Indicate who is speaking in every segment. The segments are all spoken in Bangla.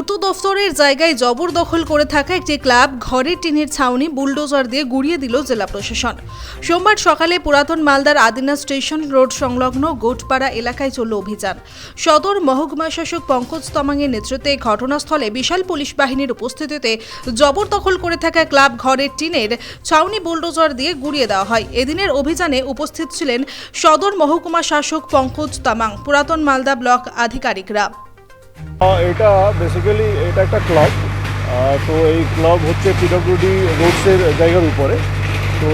Speaker 1: দফতরের জায়গায় জবরদখল করে থাকা একটি ক্লাব ঘরের টিনের ছাউনি, বুলডোজার দিয়ে গুড়িয়ে দিল জেলা প্রশাসন। সোমবার সকালে পুরাতন মালদার আদিনা স্টেশন রোড সংলগ্ন গোটপাড়া এলাকায় চলল অভিযান। সদর মহকুমা শাসক পঙ্কজ তমাংয়ের নেতৃত্বে ঘটনাস্থলে বিশাল পুলিশ বাহিনীর উপস্থিতিতে জবরদখল করে থাকা ক্লাব ঘরের টিনের ছাউনি, বুলডোজার দিয়ে গুড়িয়ে দেওয়া হয়। এদিনের অভিযানে উপস্থিত ছিলেন সদর মহকুমা শাসক পঙ্কজ তামাং, পুরাতন মালদা ব্লক আধিকারিকরা।
Speaker 2: এটা বেসিক্যালি এটা একটা ক্লাব তো এই ক্লাব হচ্ছে পিডব্লিউডি রোডসের জায়গার উপরে। তো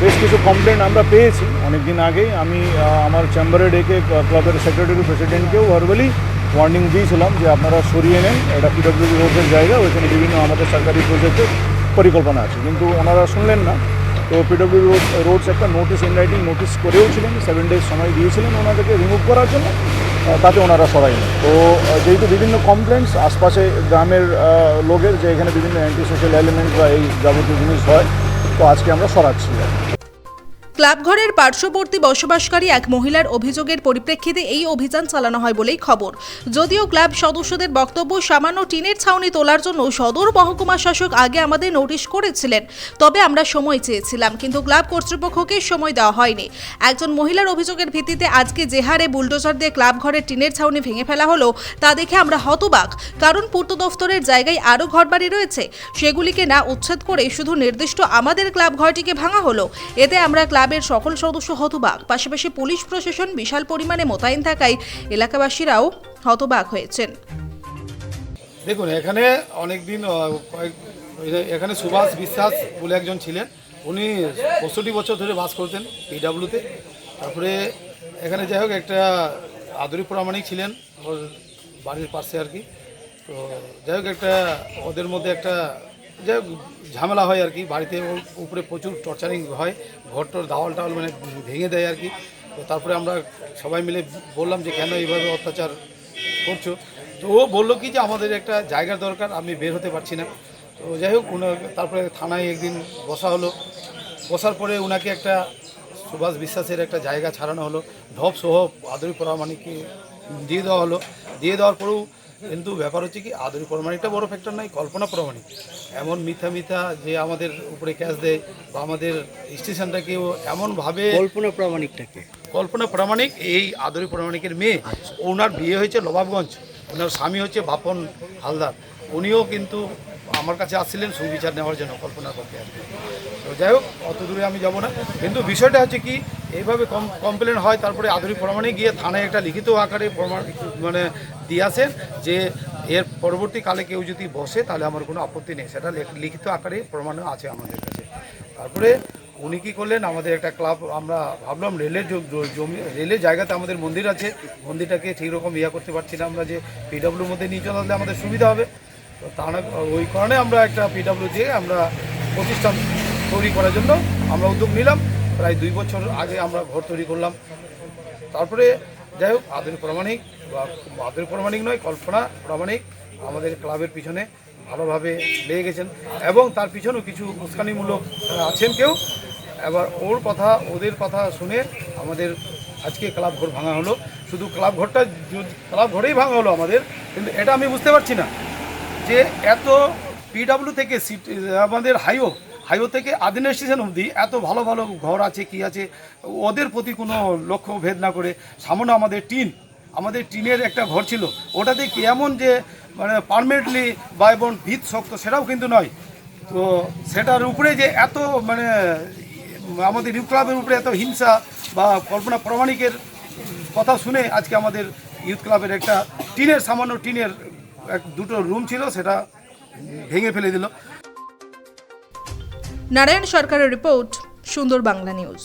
Speaker 2: বেশ কিছু কমপ্লেন আমরা পেয়েছি। অনেক দিন আগেই আমি আমার চেম্বারে ডেকে ক্লাবের সেক্রেটারি প্রেসিডেন্টকেও ভার্বালি ওয়ার্নিং দিয়েছিলাম যে আপনারা সরিয়ে নেন। এটা পিডব্লিউডি রোডসের জায়গা, ওইখানে বিভিন্ন আমাদের সরকারি প্রজেক্টের পরিকল্পনা আছে। কিন্তু ওনারা শুনলেন না। তো পিডব্লিউ রোড রোডস একটা নোটিশ ইন রাইটিং নোটিস করেও ছিলেন সেভেন ডেজ সময় দিয়েছিলেন ওনাদেরকে রিমুভ করার জন্য তাতে ওনারা সরাই তো যেহেতু বিভিন্ন কমপ্লেন্টস আশপাশে গ্রামের লোকের যে এখানে বিভিন্ন অ্যান্টি সোশ্যাল এলিমেন্ট বা এই যাবতীয় জিনিস হয়, তো আজকে আমরা সরাচ্ছি।
Speaker 1: ক্লাবঘরের পার্শ্ববর্তী বসবাসকারী এক মহিলার অভিযোগের পরিপ্রেক্ষিতে এই অভিযান চালানো হয় বলেই খবর। যদিও ক্লাব সদস্যদের বক্তব্য সামান্য টিনের ছাউনি তোলার জন্য সদর মহকুমা শাসক আগে আমাদের নোটিশ করেছিলেন, তবে আমরা সময় চেয়েছিলাম, কিন্তু ক্লাব কর্তৃপক্ষকে সময় দেওয়া হয়নি। একজন মহিলার অভিযোগের ভিত্তিতে আজকে যে হারে বুলডোজার দিয়ে ক্লাব ঘরের টিনের ছাউনি ভেঙে ফেলা হলো, তা দেখে আমরা হতবাক। কারণ পূর্ত দফতরের জায়গায় আরও ঘরবাড়ি রয়েছে, সেগুলিকে না উচ্ছেদ করে শুধু নির্দিষ্ট আমাদের ক্লাব ঘরটিকে ভাঙা হলো। এতে আমরা ক্লাবের সকল সদস্য হতবাক। পাশাপাশি পুলিশ প্রশাসন বিশাল পরিমাণে মোতায়েন থাকায় এলাকাবাসীরাও হতবাক হয়েছেন।
Speaker 3: দেখুন, এখানে অনেক দিন কয়েক এখানে সুভাষ বিশ্বাস বলে একজন ছিলেন। উনি পঁয়ষট্টি বছর ধরে বাস করতেন পিডাব্লিউতে তারপরে এখানে যাই হোক, একটা আদরি প্রামাণিক ছিলেন বাড়ির পাশে আর কি। তো যাই হোক, একটা ওদের মধ্যে একটা হোক ঝামেলা হয় আর কি, বাড়িতে ওর উপরে প্রচুর টর্চারিং হয়, ঘরটর দাওয়াল টাওয়াল মানে ভেঙে দেয় আর কি। তো তারপরে আমরা সবাই মিলে বললাম যে, কেন এইভাবে অত্যাচার করছ? তো ও বলল কি যে, আমাদের একটা জায়গার দরকার, আমি বের হতে পারছি না। তো যাই হোক তারপরে থানায় একদিন বসা হলো। বসার পরে ওনাকে একটা সুভাষ বিশ্বাসের একটা জায়গা ছাড়ানো হলো। ঢপ সহ আদরি পরামানিককে দিয়ে দেওয়া হলো। দিয়ে দেওয়ার পরেও কিন্তু ব্যাপার হচ্ছে কি আদরি পরামানিকটা বড় ফ্যাক্টর নয় কল্পনা প্রমাণিক। এমন মিথ্যা মিথ্যা যে আমাদের উপরে ক্যাশ দেয় বা আমাদের স্টেশনটাকেও এমনভাবে
Speaker 4: কল্পনা প্রামাণিকটাকে।
Speaker 3: কল্পনা প্রামাণিক এই আদরি প্রামাণিকের মেয়ে ওনার বিয়ে হয়েছে নবাবগঞ্জ ওনার স্বামী হচ্ছে বাপন হালদার। উনিও কিন্তু আমার কাছে আসছিলেন সুবিচার নেওয়ার জন্য কল্পনার পক্ষে আর কি। তো যাই হোক অত দূরে আমি যাব না। কিন্তু বিষয়টা হচ্ছে কি এইভাবে কম কমপ্লেন হয় তারপরে আদরি প্রমাণে গিয়ে থানায় একটা লিখিত আকারে প্রমাণ মানে দিয়ে আসেন যে এর পরবর্তীকালে কেউ যদি বসে, তাহলে আমার কোনো আপত্তি নেই। সেটা লেখ- লিখিত আকারে প্রমাণ আছে আমাদের কাছে। তারপরে উনি কী করলেন, আমাদের একটা ক্লাব, আমরা ভাবলাম রেলের জমি, রেলের জায়গাতে আমাদের মন্দির আছে। মন্দিরটাকে ঠিক রকম ইয়া করতে পারছি না আমরা যে পিডাব্লিউর মধ্যে নিয়ে চলে আমাদের সুবিধা হবে। তো তা না, ওই কারণে আমরা একটা পিডাব্লিউ দিয়ে আমরা প্রতিষ্ঠান তৈরি করার জন্য আমরা উদ্যোগ নিলাম। প্রায় দুই বছর আগে আমরা ঘর তৈরি করলাম। তারপরে যাই হোক, আদর প্রামাণিক। আদর প্রামাণিক নয়, কল্পনা প্রামাণিক আমাদের ক্লাবের পিছনে ভালোভাবে লেগে গেছেন। এবং তার পিছনেও কিছু উস্কানিমূলক আছেন কেউ। এবার ওর কথা, ওদের কথা শুনে আমাদের আজকে ক্লাব ঘর ভাঙা হলো। শুধু ক্লাব ঘরটা ক্লাব ঘরেই ভাঙা হলো আমাদের, কিন্তু এটা আমি বুঝতে পারছি না যে এত পিডাব্লিউ থেকে সিটি আমাদের হাইও হাইও থেকে আদিনা স্টেশন অবধি এত ভালো ভালো ঘর আছে, কি আছে, ওদের প্রতি কোনো লক্ষ্য ভেদ না করে সামনে আমাদের টিন আমাদের টিনের একটা ঘর ছিল। ওটাতে কি এমন যে মানে পারমানেন্টলি বা এবং ভিত শক্ত সেটাও কিন্তু নয়। তো সেটার উপরে যে এত মানে আমাদের ইউথ ক্লাবের উপরে এত হিংসা বা কল্পনা প্রামাণিকের কথা শুনে আজকে আমাদের ইউথ ক্লাবের একটা টিনের, সামান্য টিনের এক দুটো রুম ছিল, সেটা ভেঙে ফেলে দিল।
Speaker 1: নারায়ণ সরকারের রিপোর্ট, সুন্দর বাংলা নিউজ।